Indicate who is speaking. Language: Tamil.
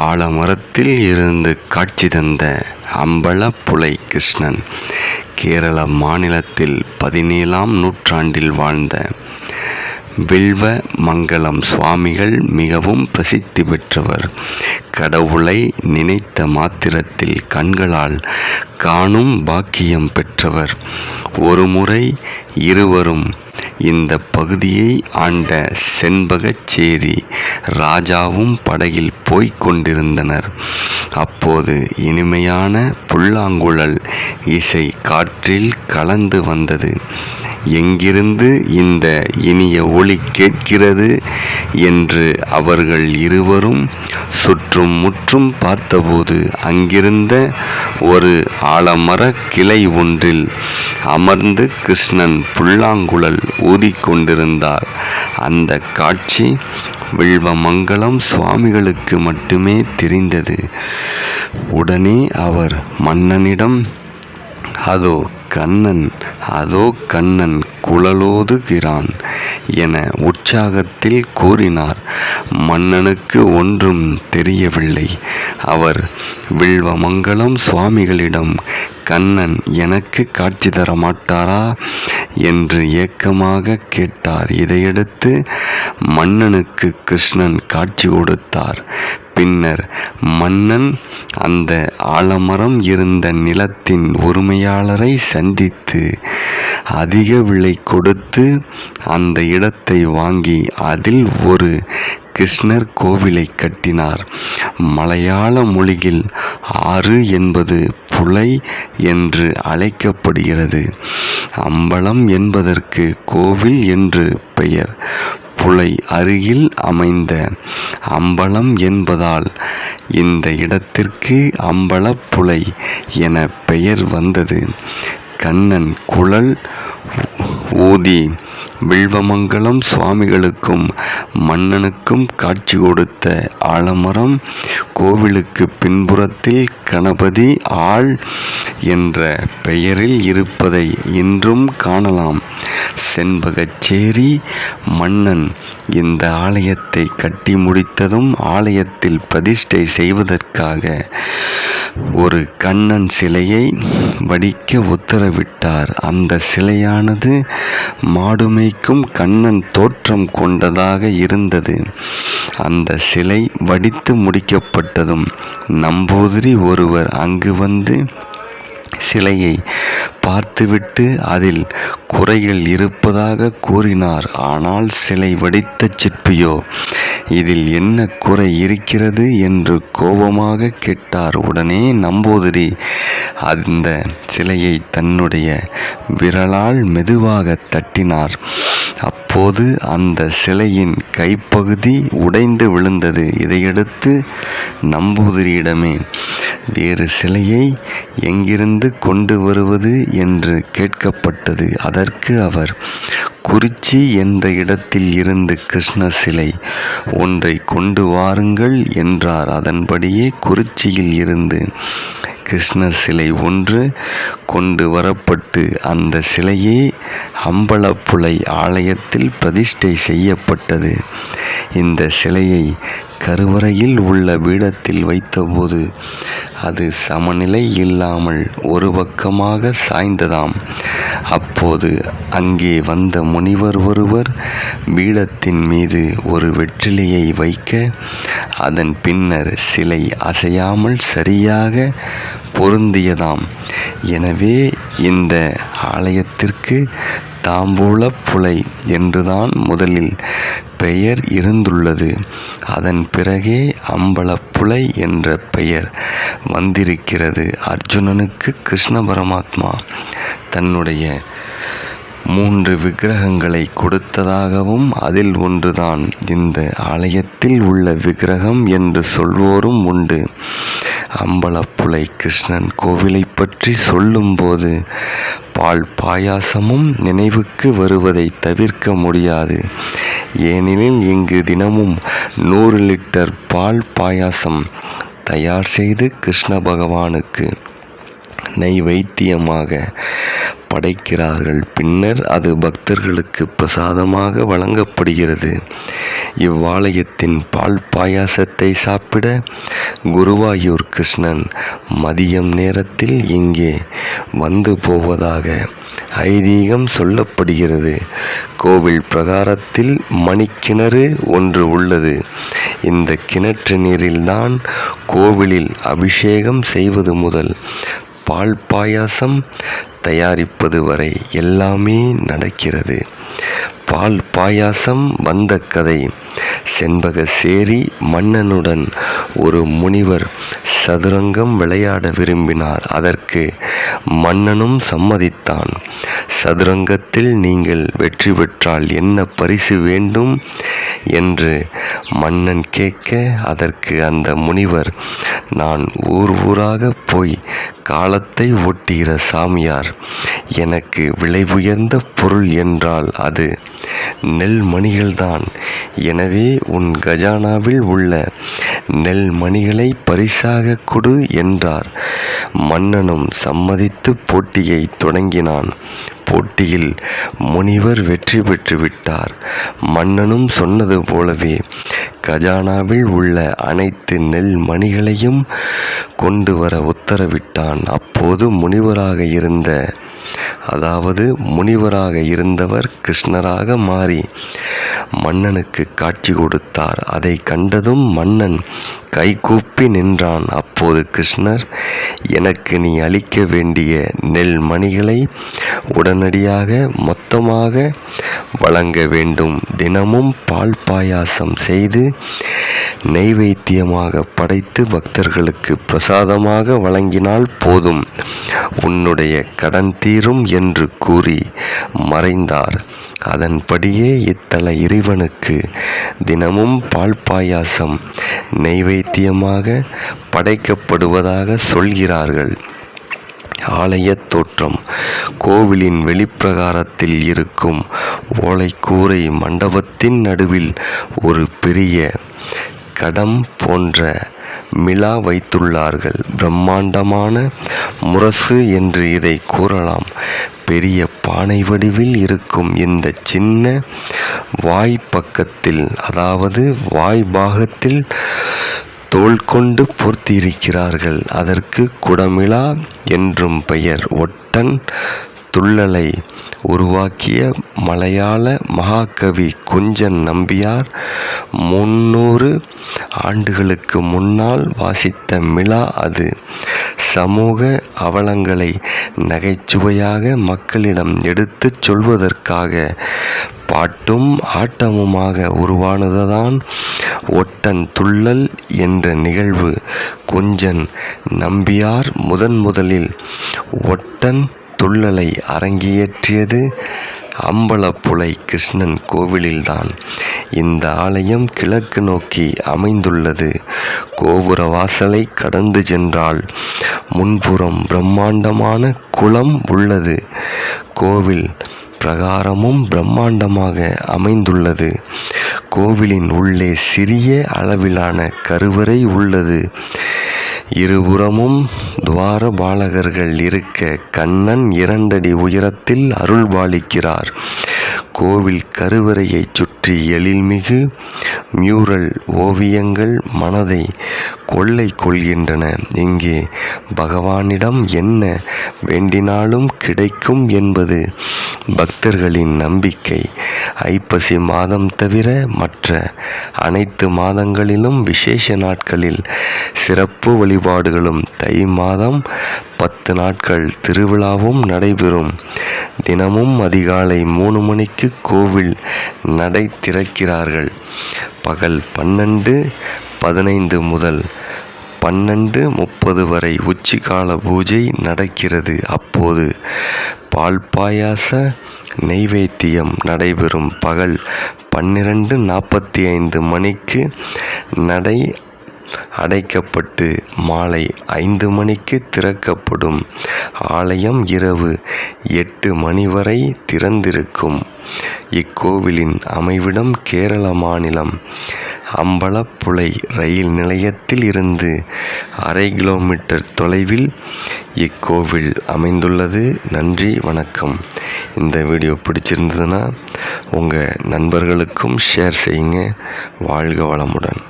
Speaker 1: ஆலமரத்தில் இருந்து காட்சி தந்த அம்பலப்புலை கிருஷ்ணன் கேரள மாநிலத்தில் பதினேழாம் நூற்றாண்டில் வாழ்ந்த வில்வ மங்கலம் சுவாமிகள் மிகவும் பிரசித்தி பெற்றவர். கடவுளை நினைத்த மாத்திரத்தில் கண்களால் காணும் பாக்கியம் பெற்றவர். ஒருமுறை இருவரும் இந்த பகுதியை ஆண்ட செண்பகச்சேரி ராஜாவும் படகில் போய்க் கொண்டிருந்தனர். அப்போது இனிமையான புல்லாங்குழல் இசை காற்றில் கலந்து வந்தது. எங்கிருந்து இந்த இனிய ஒளி கேட்கிறது என்று அவர்கள் இருவரும் சுற்றும் முற்றும் பார்த்தபோது அங்கிருந்த ஒரு ஆலமர கிளை ஒன்றில் அமர்ந்து கிருஷ்ணன் புல்லாங்குழல் ஊதிக்கொண்டிருந்தார். அந்த காட்சி வில்வமங்கலம் சுவாமிகளுக்கு மட்டுமே தெரிந்தது. உடனே அவர் மன்னனிடம் அதோ கண்ணன் அதோ கண்ணன் குழலோதுகிறான் என உற்சாகத்தில் கூறினார். மன்னனுக்கு ஒன்றும் தெரியவில்லை. அவர் வில்வமங்கலம் சுவாமிகளிடம் கண்ணன் எனக்கு காட்சி தர மாட்டாரா என்று ஏக்கமாக கேட்டார். இதையடுத்து மன்னனுக்கு கிருஷ்ணன் காட்சி கொடுத்தார். பின்னர் மன்னன் அந்த ஆலமரம் இருந்த நிலத்தின் உரிமையாளரை சந்தித்து அதிக விலை கொடுத்து அந்த இடத்தை வாங்கி அதில் ஒரு கிருஷ்ணர் கோவிலை கட்டினார். மலையாள மொழியில் ஆறு என்பது புலை என்று அழைக்கப்படுகிறது. அம்பலம் என்பதற்கு கோவில் என்று பெயர். புலை அருகில் அமைந்த அம்பலம் என்பதால் இந்த இடத்திற்கு அம்பலப்புலை என பெயர் வந்தது. கண்ணன் குழல் ஊதி வில்வமங்கலம் சுவாமிகளுக்கும் மன்னனுக்கும் காட்சி கொடுத்த ஆலமரம் கோவிலுக்கு பின்புறத்தில் கணபதி ஆள் என்ற பெயரில் இருப்பதை இன்றும் காணலாம். செண்பகச்சேரி மன்னன் இந்த ஆலயத்தை கட்டி முடித்ததும் ஆலயத்தில் பிரதிஷ்டை செய்வதற்காக ஒரு கண்ணன் சிலையை வடிக்க உத்தரவிட்டார். அந்த சிலையானது மாடுமைக்கும் கண்ணன் தோற்றம் கொண்டதாக இருந்தது. அந்த சிலை வடித்து முடிக்கப்பட்டதும் நம்பூதிரி ஒருவர் அங்கு வந்து சிலையை பார்த்துவிட்டு அதில் குறைகள் இருப்பதாக கூறினார். ஆனால் சிலை வடித்த சிற்பியோ இதில் என்ன குறை இருக்கிறது? என்று கோபமாக கேட்டார். உடனே நம்பூதிரி அந்த சிலையை தன்னுடைய விரலால் மெதுவாக தட்டினார். அப்போது அந்த சிலையின் கைப்பகுதி உடைந்து விழுந்தது. இதையடுத்து நம்பூதிரியிடமே வேறு சிலையை எங்கிருந்து கொண்டு வருவது என்று கேட்கப்பட்டது. அதற்கு அவர் குறிச்சி என்ற இடத்தில் இருந்து கிருஷ்ண சிலை ஒன்றை கொண்டு வாருங்கள் என்றார். அதன்படியே குறிச்சியில் இருந்து கிருஷ்ண சிலை ஒன்று கொண்டு வரப்பட்டு அந்த சிலையே அம்பலப்புலை ஆலய ஆலயத்தில் பிரதிஷ்டை செய்யப்பட்டது. இந்த சிலையை கருவறையில் உள்ள பீடத்தில் வைத்தபோது அது சமநிலை இல்லாமல் ஒரு பக்கமாக சாய்ந்ததாம். அப்போது அங்கே வந்த முனிவர் ஒருவர் பீடத்தின் மீது ஒரு வெற்றிலையை வைக்க அதன் பின்னர் சிலை அசையாமல் சரியாக பொருந்தியதாம். எனவே இந்த ஆலயத்திற்கு தாம்பூல புலை என்றுதான் முதலில் பெயர் இருந்துள்ளது. அதன் பிறகே அம்பலப்புலை என்ற பெயர் வந்திருக்கிறது. அர்ஜுனனுக்கு கிருஷ்ண பரமாத்மா தன்னுடைய மூன்று விக்கிரகங்களை கொடுத்ததாகவும் அதில் ஒன்றுதான் இந்த ஆலயத்தில் உள்ள விக்கிரகம் என்று சொல்வோரும் உண்டு. அம்பலப்புலை கிருஷ்ணன் கோவிலை பற்றி சொல்லும்போது பால் பாயாசமும் நினைவுக்கு வருவதை தவிர்க்க முடியாது. ஏனெனில் இங்கு தினமும் நூறு லிட்டர் பால் பாயாசம் தயார் செய்து கிருஷ்ண பகவானுக்கு நைவேத்தியமாக படைக்கிறார்கள். பின்னர் அது பக்தர்களுக்கு பிரசாதமாக வழங்கப்படுகிறது. இவ்வாலயத்தின் பால் பாயாசத்தை சாப்பிட குருவாயூர் கிருஷ்ணன் மதியம் நேரத்தில் இங்கே வந்து போவதாக ஐதீகம் சொல்லப்படுகிறது. கோவில் பிரகாரத்தில் மணிக்கிணறு ஒன்று உள்ளது. இந்த கிணற்று நீரில்தான் கோவிலில் அபிஷேகம் செய்வது முதல். பால் பாயாசம் தயாரிப்பது வரை எல்லாமே நடக்கிறது. பால் பாயாசம் வந்த கதை. செண்பக சேரி மன்னனுடன் ஒரு முனிவர் சதுரங்கம் விளையாட விரும்பினார். அதற்கு மன்னனும் சம்மதித்தான். சதுரங்கத்தில் நீங்கள் வெற்றி பெற்றால் என்ன பரிசு வேண்டும்? என்று மன்னன் கேட்க அதற்கு அந்த முனிவர் நான் ஊர் ஊராக போய் காலத்தை ஒட்டுகிற சாமியார். எனக்கு விலை உயர்ந்த பொருள் என்றால் அது நெல் மணிகள்தான் எனவே உன் கஜானாவில் உள்ள நெல் மணிகளை பரிசாக கொடு என்றார். மன்னனும் சம்மதித்து போட்டியை தொடங்கினான். போட்டியில் முனிவர் வெற்றி பெற்று விட்டார். மன்னனும் சொன்னது போலவே கஜானாவில் உள்ள அனைத்து நெல் மணிகளையும் கொண்டு வர உத்தரவிட்டான். அப்போது முனிவராக இருந்த அதாவது முனிவராக இருந்தவர் கிருஷ்ணராக மாறி மன்னனுக்கு காட்சி கொடுத்தார். அதை கண்டதும் மன்னன் கைகூப்பி நின்றான். அப்போது கிருஷ்ணர் எனக்கு நீ அளிக்க வேண்டிய நெல் மணிகளை உடனடியாக மொத்தமாக வழங்க வேண்டும். தினமும் பால் பாயாசம் செய்து நெய்வேத்தியமாக படைத்து பக்தர்களுக்கு பிரசாதமாக வழங்கினால் போதும். உன்னுடைய கடன் தீரும் என்று கூறி மறைந்தார். அதன்படியே இத்தல இறைவனுக்கு தினமும் பால் பாயாசம் நெய்வேத்தியமாக படைக்கப்படுவதாக சொல்கிறார்கள். ஆலயத் தோற்றம் கோவிலின் வெளிப்பிரகாரத்தில் இருக்கும் ஓலைக்கூரை மண்டபத்தின் நடுவில் ஒரு பெரிய கடம் போன்ற மிலா வைத்துள்ளார்கள். பிரம்மாண்டமான முரசு என்று இதை கூறலாம். பெரிய பானை வடிவில் இருக்கும் இந்த சின்ன வாய் பக்கத்தில் அதாவது வாய் பாகத்தில் தோல் கொண்டு பொருத்தியிருக்கிறார்கள். அதற்கு குடமிழா என்றும் பெயர். ஒட்டன் துள்ளலை உருவாக்கிய மலையாள மகாகவி குஞ்சன் நம்பியார் முன்னூறு ஆண்டுகளுக்கு முன்னால் வாசித்த மிலா அது. சமூக அவலங்களை நகைச்சுவையாக மக்களிடம் எடுத்துச் சொல்வதற்காக பாட்டும் ஆட்டமுமாக உருவானதுதான் ஒட்டன் துள்ளல் என்ற நிகழ்வு. குஞ்சன் நம்பியார் முதன் முதலில் ஒட்டன் துள்ளலை அரங்கேற்றியது அம்பலப்புலை கிருஷ்ணன் கோவிலில்தான். இந்த ஆலயம் கிழக்கு நோக்கி அமைந்துள்ளது. கோபுர வாசலை கடந்து சென்றால் முன்புறம் பிரம்மாண்டமான குளம் உள்ளது. கோவில் பிரகாரமும் பிரம்மாண்டமாக அமைந்துள்ளது. கோவிலின் உள்ளே சிறிய அளவிலான கருவறை உள்ளது. இருபுறமும் துவார பாலகர்கள் இருக்க கண்ணன் இரண்டடி உயரத்தில் அருள்பாலிக்கிறார். கோவில் கருவறையைச் சுற்றி எழில்மிகு மியூரல் ஓவியங்கள் மனதை கொள்ளை கொள்கின்றன. இங்கே பகவானிடம் என்ன வேண்டினாலும் கிடைக்கும் என்பது பக்தர்களின் நம்பிக்கை. ஐப்பசி மாதம் தவிர மற்ற அனைத்து மாதங்களிலும் விசேஷ நாட்களில் சிறப்பு வழிபாடுகளும் தை மாதம் பத்து நாட்கள் திருவிழாவும் நடைபெறும். தினமும் அதிகாலை மூணு மணிக்கு கோவில் நடை திறக்கிறார்கள். பகல் பன்னெண்டு பதினைந்து முதல் பன்னெண்டு முப்பது வரை உச்சிகால பூஜை நடக்கிறது. அப்போது பால் பாயாச நெய்வேத்தியம் நடைபெறும். பகல் பன்னிரண்டு நாற்பத்தி ஐந்து மணிக்கு நடை அடைக்கப்பட்டு மாலை ஐந்து மணிக்கு திறக்கப்படும். ஆலயம் இரவு எட்டு மணி வரை திறந்திருக்கும். இக்கோவிலின் அமைவிடம் கேரள மாநிலம் அம்பலப்புழை ரயில் நிலையத்தில் இருந்து அரை கிலோமீட்டர் தொலைவில் இக்கோவில் அமைந்துள்ளது. நன்றி வணக்கம். இந்த வீடியோ பிடிச்சிருந்ததுன்னா உங்கள் நண்பர்களுக்கும் ஷேர் செய்யுங்க. வாழ்க வளமுடன்.